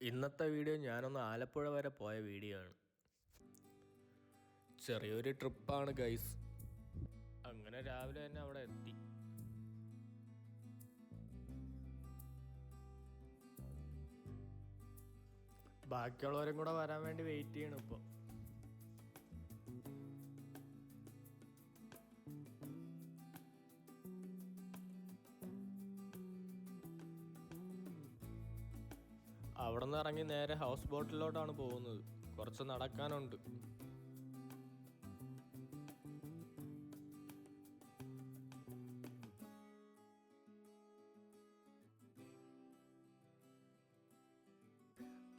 ഇന്നത്തെ വീഡിയോ ഞാനൊന്ന് ആലപ്പുഴ വരെ പോയ വീഡിയോ ആണ്. ചെറിയൊരു ട്രിപ്പാണ് ഗൈസ്. അങ്ങനെ രാവിലെ തന്നെ അവിടെ എത്തി. ബാക്കിയുള്ളവരും കൂടെ വരാൻ വേണ്ടി വെയിറ്റ് ചെയ്യണം ഇപ്പോൾ അവിടെ നിന്ന് ഇറങ്ങി നേരെ ഹൗസ് ബോട്ടിലോട്ടാണ് പോകുന്നത്. കുറച്ച് നടക്കാനുണ്ട്.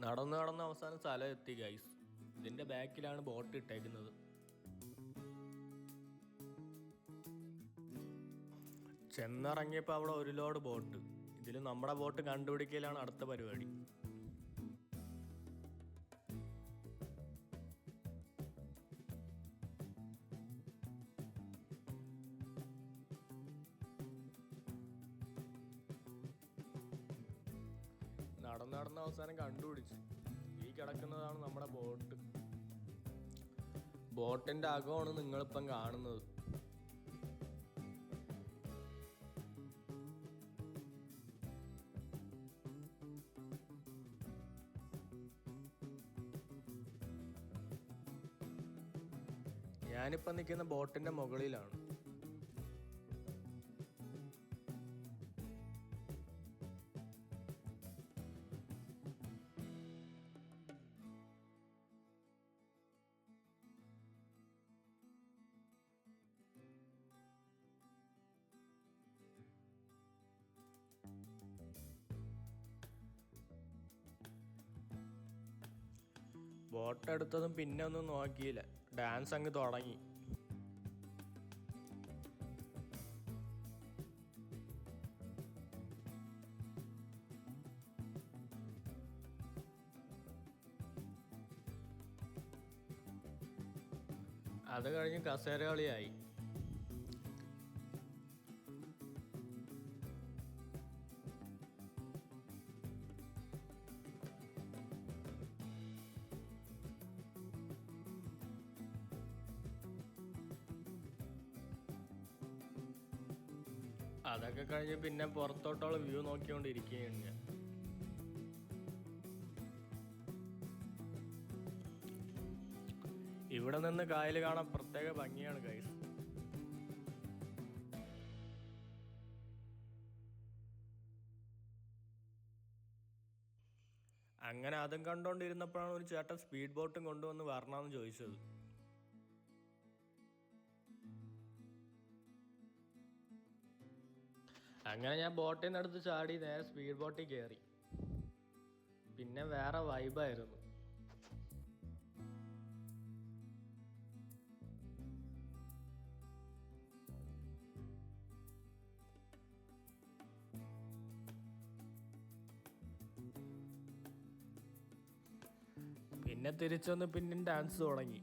നടന്ന് നടന്ന് അവസാനം സ്ഥലം എത്തി ഗൈസ് ഇതിന്റെ ബാക്കിലാണ് ബോട്ട് ഇട്ടേക്കുന്നത്. ചെന്നിറങ്ങിയപ്പോൾ അവിടെ ഒരു ലോഡ് ബോട്ട് ഇതിൽ നമ്മുടെ ബോട്ട് കണ്ടുപിടിക്കലാണ് അടുത്ത പരിപാടി. നടന്ന് അവസാനം കണ്ടുപിടിച്ച്. ഈ കിടക്കുന്നതാണ് നമ്മുടെ ബോട്ട്. ബോട്ടിന്റെ അകമാണ് നിങ്ങളിപ്പം കാണുന്നത്. ഞാനിപ്പം നിൽക്കുന്ന ബോട്ടിന്റെ മുകളിലാണ്. ബോട്ട് എടുത്തതും പിന്നെ ഒന്നും നോക്കിയില്ല. ഡാൻസ് അങ്ങ് തുടങ്ങി. അത് കഴിഞ്ഞ് കസേര കളിയായി അതൊക്കെ കഴിഞ്ഞ് പിന്നെ പുറത്തോട്ടുള്ള വ്യൂ നോക്കിക്കൊണ്ടിരിക്കുകയാണ് ഞാൻ. ഇവിടെ നിന്ന് കായൽ കാണാൻ പ്രത്യേക ഭംഗിയാണ് കൈസ് അങ്ങനെ അതും കണ്ടുകൊണ്ടിരുന്നപ്പോഴാണ് ഒരു ചേട്ടൻ സ്പീഡ് ബോട്ടും കൊണ്ടുവന്ന് വരണമെന്ന് ചോദിച്ചത്. അങ്ങനെ ഞാൻ ബോട്ടിൽ നിന്ന് എടുത്ത് ചാടി നേരെ സ്പീഡ് ബോട്ടിൽ കയറി പിന്നെ വേറെ വൈബായിരുന്നു പിന്നെ തിരിച്ചൊന്ന് പിന്നെ ഡാൻസ് തുടങ്ങി.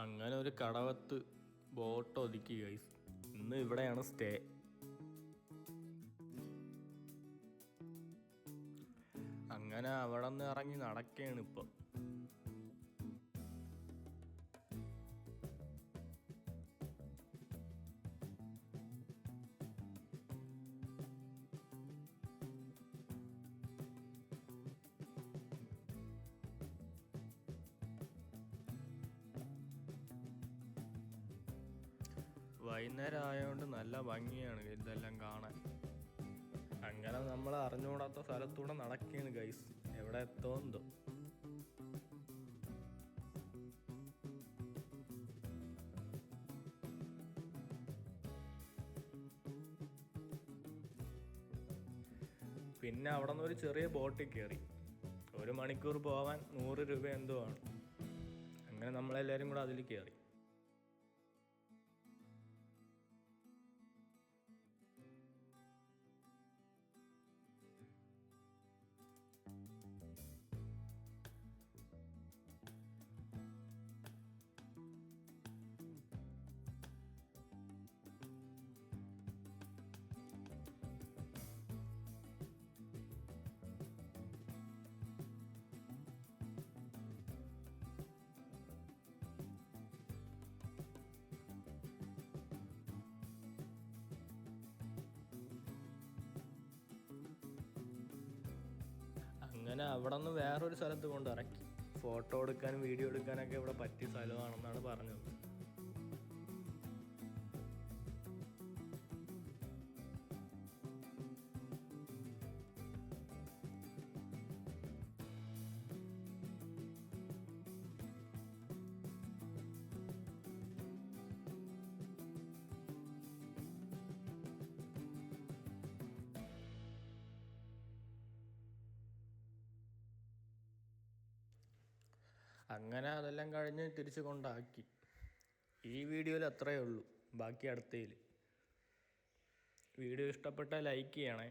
അങ്ങനെ ഒരു കടവത്ത് ബോട്ട് ഒതുക്കി ഗൈസ് ഇന്ന് ഇവിടെയാണ് സ്റ്റേ അങ്ങനെ അവിടെ നിന്ന് ഇറങ്ങി നടക്കുകയാണ് ഇപ്പം. വൈകുന്നേരം ആയതുകൊണ്ട് നല്ല ഭംഗിയാണ് ഇതെല്ലാം കാണാൻ. അങ്ങനെ നമ്മൾ അറിഞ്ഞുകൂടാത്ത സ്ഥലത്തൂടെ നടക്കുകയാണ് ഗൈസ് എവിടെ എത്തുമെന്തോ പിന്നെ അവിടെ നിന്ന് ഒരു ചെറിയ ബോട്ടിൽ കയറി. ഒരു മണിക്കൂർ പോവാൻ നൂറ് രൂപ എന്തോ ആണ്. അങ്ങനെ നമ്മളെല്ലാവരും കൂടെ അതിൽ കയറി. അങ്ങനെ അവിടെ നിന്ന് വേറൊരു സ്ഥലത്ത് കൊണ്ട് ഇറക്കി ഫോട്ടോ എടുക്കാനും വീഡിയോ എടുക്കാനൊക്കെ ഇവിടെ പറ്റിയ സ്ഥലമാണെന്നാണ് പറഞ്ഞത്. അങ്ങനെ അതെല്ലാം കഴിഞ്ഞ് തിരിച്ച് കൊണ്ടാക്കി. ഈ വീഡിയോയിൽ അത്രയേ ഉള്ളൂ. ബാക്കി അടുത്തതിൽ വീഡിയോ ഇഷ്ടപ്പെട്ടാൽ ലൈക്ക് ചെയ്യണേ.